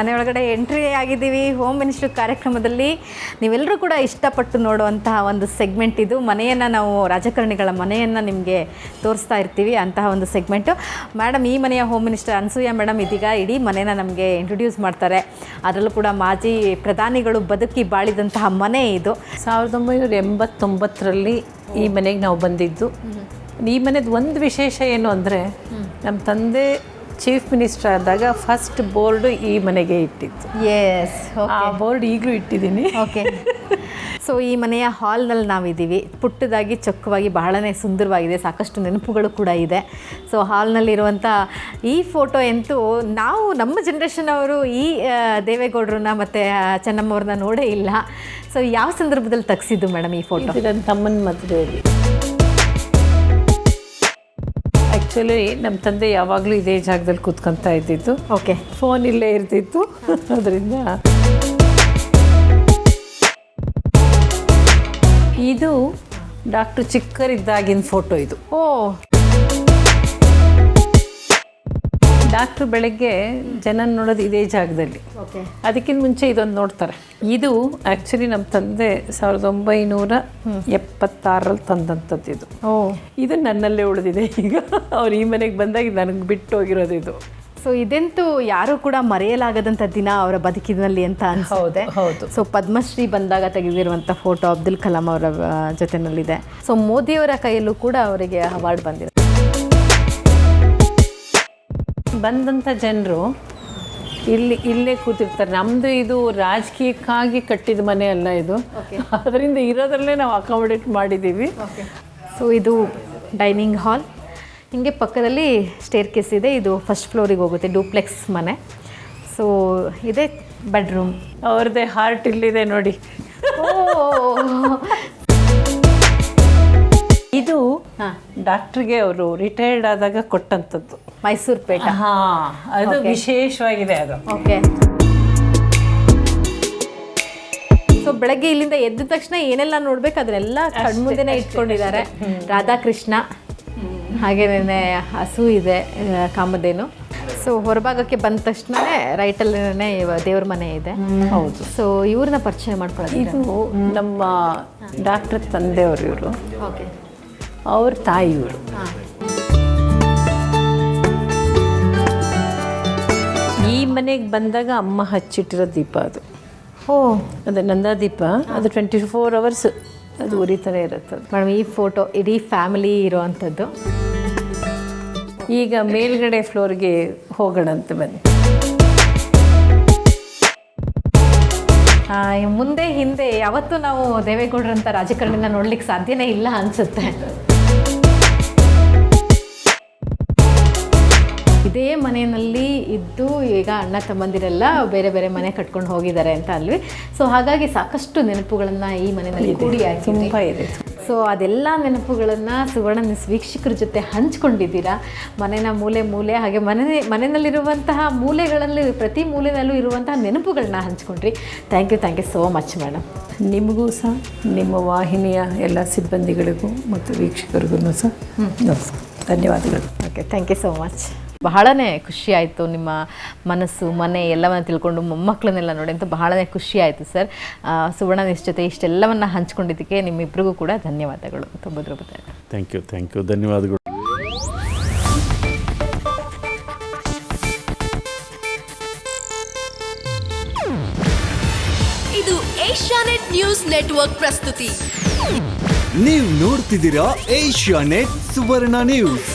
ಮನೆಯೊಳಗಡೆ entry ಆಗಿದ್ದೀವಿ home minister ಕಾರ್ಯಕ್ರಮದಲ್ಲಿ. ನೀವೆಲ್ಲರೂ ಕೂಡ ಇಷ್ಟಪಟ್ಟು ನೋಡುವಂತಹ ಒಂದು ಸೆಗ್ಮೆಂಟ್ ಇದು. ಮನೆಯನ್ನು ನಾವು ರಾಜಕಾರಣಿಗಳ ಮನೆಯನ್ನು ನಿಮಗೆ ತೋರಿಸ್ತಾ ಇರ್ತೀವಿ ಅಂತಹ ಒಂದು ಸೆಗ್ಮೆಂಟು ಮೇಡಮ್ ಈ ಮನೆಯ ಹೋಮ್ ಮಿನಿಸ್ಟರ್ ಅನ್ಸೂಯ ಮೇಡಮ್ ಇದೀಗ ಇಡೀ ಮನೆನ ನಮಗೆ ಇಂಟ್ರೊಡ್ಯೂಸ್ ಮಾಡ್ತಾರೆ. ಅದರಲ್ಲೂ ಕೂಡ ಮಾಜಿ ಪ್ರಧಾನಿಗಳು ಬದುಕಿ ಬಾಳಿದಂತಹ ಮನೆ ಇದು. ಸಾವಿರದ ಒಂಬೈನೂರ ಎಂಬತ್ತೊಂಬತ್ತರಲ್ಲಿ ಈ ಮನೆಗೆ ನಾವು ಬಂದಿದ್ದು. ಈ ಮನೆದು ಒಂದು ವಿಶೇಷ ಏನು ಅಂದರೆ ನಮ್ಮ ತಂದೆ ಚೀಫ್ ಮಿನಿಸ್ಟರ್ ಆದಾಗ ಫಸ್ಟ್ ಬೋರ್ಡ್ ಈ ಮನೆಗೆ ಇಟ್ಟಿತ್ತು. ಎಸ್ ಆ ಬೋರ್ಡ್ ಈಗಲೂ ಇಟ್ಟಿದ್ದೀನಿ. ಓಕೆ ಸೊ ಈ ಮನೆಯ ಹಾಲ್ನಲ್ಲಿ ನಾವಿದ್ದೀವಿ. ಪುಟ್ಟದಾಗಿ ಚೊಕ್ಕವಾಗಿ ಬಹಳನೇ ಸುಂದರವಾಗಿದೆ. ಸಾಕಷ್ಟು ನೆನಪುಗಳು ಕೂಡ ಇದೆ. ಸೊ ಹಾಲ್ನಲ್ಲಿರುವಂಥ ಈ ಫೋಟೋ ಎಂತೂ ನಾವು ನಮ್ಮ ಜನ್ರೇಷನ್ ಅವರು ಈ ದೇವೇಗೌಡರನ್ನ ಮತ್ತು ಚೆನ್ನಮ್ಮವ್ರನ್ನ ನೋಡೇ ಇಲ್ಲ. ಸೊ ಯಾವ ಸಂದರ್ಭದಲ್ಲಿ ತೆಗ್ಸಿದ್ದು ಮೇಡಮ್ ಈ ಫೋಟೋ ಇದು ನನ್ನ ತಮ್ಮನ ಮದುವೆಯಲ್ಲಿ. ಆ್ಯಕ್ಚುಲಿ ನಮ್ಮ ತಂದೆ ಯಾವಾಗಲೂ ಇದೇ ಜಾಗದಲ್ಲಿ ಕೂತ್ಕೊಂತ ಇದ್ದಿದ್ದು. ಓಕೆ ಫೋನ್ ಇಲ್ಲೇ ಇರ್ತಿತ್ತು. ಅದರಿಂದ ಇದು ಡಾಕ್ಟರ್ ಚಿಕ್ಕರಿದ್ದಾಗಿನ ಫೋಟೋ ಇದು. ಓ. ಡಾಕ್ಟ್ರು ಬೆಳಗ್ಗೆ ಜನ ನೋಡೋದು ಇದೇ ಜಾಗದಲ್ಲಿ. ಅದಕ್ಕಿಂತ ಮುಂಚೆ ಇದೊಂದು ನೋಡ್ತಾರೆ. ಇದು ಆ್ಯಕ್ಚುಲಿ ನಮ್ಮ ತಂದೆ ಸಾವಿರದ ಒಂಬೈನೂರ ಎಪ್ಪತ್ತಾರರಲ್ಲಿ ತಂದಂಥದ್ದು ಇದು. ಓ. ಇದು ನನ್ನಲ್ಲೇ ಉಳಿದಿದೆ. ಈಗ ಅವ್ರು ಈ ಮನೆಗೆ ಬಂದಾಗ ನನಗೆ ಬಿಟ್ಟು ಹೋಗಿರೋದು ಇದು. ಸೊ ಇದೆಂತೂ ಯಾರು ಕೂಡ ಮರೆಯಲಾಗದಂಥ ದಿನ ಅವರ ಬದುಕಿನಲ್ಲಿ ಅಂತ ಅನ್ಸುತ್ತೆ. ಹೌದು ಸೊ ಪದ್ಮಶ್ರೀ ಬಂದಾಗ ತೆಗೆದಿರುವಂಥ ಫೋಟೋ ಅಬ್ದುಲ್ ಕಲಾಂ ಅವರ ಜೊತೆನಲ್ಲಿದೆ. ಸೊ ಮೋದಿಯವರ ಕೈಯಲ್ಲೂ ಕೂಡ ಅವರಿಗೆ ಅವಾರ್ಡ್ ಬಂದಿದೆ. ಬಂದಂಥ ಜನರು ಇಲ್ಲಿ ಇಲ್ಲೇ ಕೂತಿರ್ತಾರೆ. ನಮ್ಮದು ಇದು ರಾಜಕೀಯಕ್ಕಾಗಿ ಕಟ್ಟಿದ ಮನೆ ಅಲ್ಲ ಇದು. ಅದರಿಂದ ಇರೋದ್ರಲ್ಲೇ ನಾವು ಅಕಾಮಡೇಟ್ ಮಾಡಿದ್ದೀವಿ ಸೊ ಇದು ಡೈನಿಂಗ್ ಹಾಲ್ ಹಿಂಗೆ ಪಕ್ಕದಲ್ಲಿ ಸ್ಟೇರ್ ಕೇಸ್ ಇದೆ ಇದು ಫಸ್ಟ್ ಫ್ಲೋರಿಗೆ ಹೋಗುತ್ತೆ ಡೂಪ್ಲೆಕ್ಸ್ ಮನೆ. ಸೊ ಇದೆ ಬೆಡ್ರೂಮ್ ಅವ್ರದ್ದೇ ಹಾರ್ಟ್ ಇಲ್ಲಿದೆ ನೋಡಿ. ಡಾಕ್ಟ್ರಿಗೆ ಅವರು ರಿಟೈರ್ಡ್ ಆದಾಗ ಕೊಟ್ಟಂಥದ್ದು. ಮೈಸೂರು ಪೇಟ. ಹಾ ಅದು ವಿಶೇಷವಾಗಿದೆ ಅದು. ಓಕೆ ಸೊ ಬೆಳಗ್ಗೆ ಇಲ್ಲಿಂದ ಎದ್ದ ತಕ್ಷಣ ಏನೆಲ್ಲ ನೋಡ್ಬೇಕು? ಅದನ್ನೆಲ್ಲ ಕಣ್ಮುಂದೆನೆ ಇಟ್ಕೊಂಡಿದ್ದಾರೆ. ರಾಧಾಕೃಷ್ಣ ಹಾಗೇನೇ ಹಸು ಇದೆ ಕಾಮದೇನು ಕಾಮಧೇನು. ಸೊ ಹೊರಭಾಗಕ್ಕೆ ಬಂದ ತಕ್ಷಣನೇ ರೈಟಲ್ಲೇ ದೇವ್ರ ಮನೆ ಇದೆ. ಹೌದು. ಸೊ ಇವ್ರನ್ನ ಪರಿಚಯ ಮಾಡ್ಕೊಳ್ಳೋದು ಇದು ನಮ್ಮ ಡಾಕ್ಟರ್ ತಂದೆಯವರು ಇವರು. ಓಕೆ ಅವ್ರ ತಾಯಿಯವರು ಈ ಮನೆಗೆ ಬಂದಾಗ ಅಮ್ಮ ಹಚ್ಚಿಟ್ಟಿರೋ ದೀಪ ಅದು. ಓ ಅದು ನಂದಾದೀಪ ಅದು ಟ್ವೆಂಟಿ ಫೋರ್ ಅವರ್ಸ್ ಅದು ಉರಿತಾನೆ ಇರುತ್ತೆ. ಮೇಡಮ್ ಈ ಫೋಟೋ ಇಡೀ ಫ್ಯಾಮಿಲಿ ಇರೋವಂಥದ್ದು ಈಗ ಮೇಲ್ಗಡೆ ಫ್ಲೋರ್ಗೆ ಹೋಗೋಣಂತೆ ಬನ್ನಿ. ಮುಂದೆ ಹಿಂದೆ ಯಾವತ್ತೂ ನಾವು ದೇವೇಗೌಡರಂಥ ರಾಜಕಾರಣಿನ ನೋಡ್ಲಿಕ್ಕೆ ಸಾಧ್ಯನೇ ಇಲ್ಲ ಅನ್ಸುತ್ತೆ. ಇದೇ ಮನೆಯಲ್ಲಿ ಇದ್ದು ಈಗ ಅಣ್ಣ ತಮ್ಮಂದಿರೆಲ್ಲ ಬೇರೆ ಬೇರೆ ಮನೆ ಕಟ್ಕೊಂಡು ಹೋಗಿದ್ದಾರೆ ಅಂತ ಅಲ್ವಿ? ಸೊ ಹಾಗಾಗಿ ಸಾಕಷ್ಟು ನೆನಪುಗಳನ್ನು ಈ ಮನೆಯಲ್ಲಿ ಕೂಡಿ ತುಂಬ ಇದೆ. ಸೊ ಅದೆಲ್ಲ ನೆನಪುಗಳನ್ನು ಸುವರ್ಣ ವೀಕ್ಷಕರ ಜೊತೆ ಹಂಚ್ಕೊಂಡಿದ್ದೀರಾ? ಮನೆನ ಮೂಲೆ ಮೂಲೆ ಹಾಗೆ ಮನೆ ಮನೆಯಲ್ಲಿರುವಂತಹ ಮೂಲೆಗಳಲ್ಲಿ ಪ್ರತಿ ಮೂಲೆಯಲ್ಲೂ ಇರುವಂತಹ ನೆನಪುಗಳನ್ನ ಹಂಚ್ಕೊಂಡ್ರಿ. Thank you thank you so much madam ನಿಮಗೂ ಸಹ ನಿಮ್ಮ ವಾಹಿನಿಯ ಎಲ್ಲ ಸಿಬ್ಬಂದಿಗಳಿಗೂ ಮತ್ತು ವೀಕ್ಷಕರಿಗೂ ಸಹ ಧನ್ಯವಾದಗಳು. Okay thank you so much ಬಹಳನೇ ಖುಷಿ ಆಯಿತು ನಿಮ್ಮ ಮನಸ್ಸು ಮನೆ ಎಲ್ಲವನ್ನು ತಿಳ್ಕೊಂಡು ಮೊಮ್ಮಕ್ಕಳನ್ನೆಲ್ಲ ನೋಡಿ ಅಂತ ಬಹಳನೇ ಖುಷಿ ಆಯಿತು ಸರ್ ಸುವರ್ಣ ನಿಶ್ಚಿತೆ ಜೊತೆ ಇಷ್ಟೆಲ್ಲವನ್ನ ಹಂಚ್ಕೊಂಡಿದ್ದಕ್ಕೆ ನಿಮ್ಮಿಬ್ಬರಿಗೂ ಕೂಡ ಧನ್ಯವಾದಗಳು. ತುಂಬ ಥ್ಯಾಂಕ್ ಯು ಥ್ಯಾಂಕ್ ಯು ಧನ್ಯವಾದಗಳು. ಇದು ಏಷ್ಯಾನೆಟ್ ನ್ಯೂಸ್ ನೆಟ್ವರ್ಕ್ ಪ್ರಸ್ತುತಿ. ನೀವು ನೋಡ್ತಿದ್ದೀರಾ ಏಷ್ಯಾನೆಟ್ ಸುವರ್ಣ ನ್ಯೂಸ್.